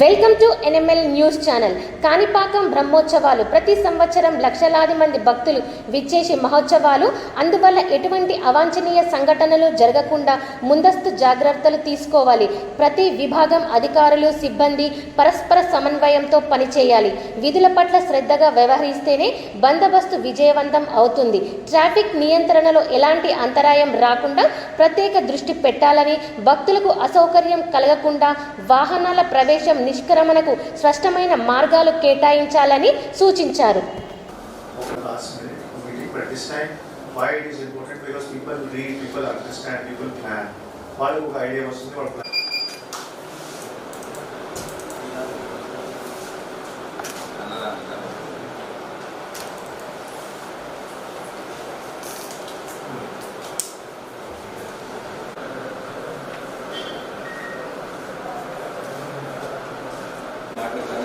Welcome to NML news channel. Kanipakam బ్రహ్మోత్సవాలు. ప్రతి సంవత్సరం లక్షలాది మంది భక్తులు విచ్చేసి మహోత్సవాలు. అందువల్ల ఎటువంటి అవాంఛనీయ సంఘటనలు జరగకుండా ముందస్తు జాగ్రత్తలు తీసుకోవాలి. ప్రతి విభాగం అధికారులు సిబ్బంది పరస్పర సమన్వయంతో పనిచేయాలి. విధుల పట్ల శ్రద్ధగా వ్యవహరిస్తేనే బందోబస్తు విజయవంతం అవుతుంది. ట్రాఫిక్ నియంత్రణలో ఎలాంటి అంతరాయం రాకుండా ప్రత్యేక దృష్టి పెట్టాలని భక్తులకు అసౌకర్యం కలగకుండా వాహనాల ప్రవేశం నిష్క్రమణకు స్పష్టమైన మార్గాలు కేటాయించాలని సూచించారు. Over last minute meeting, Thank you.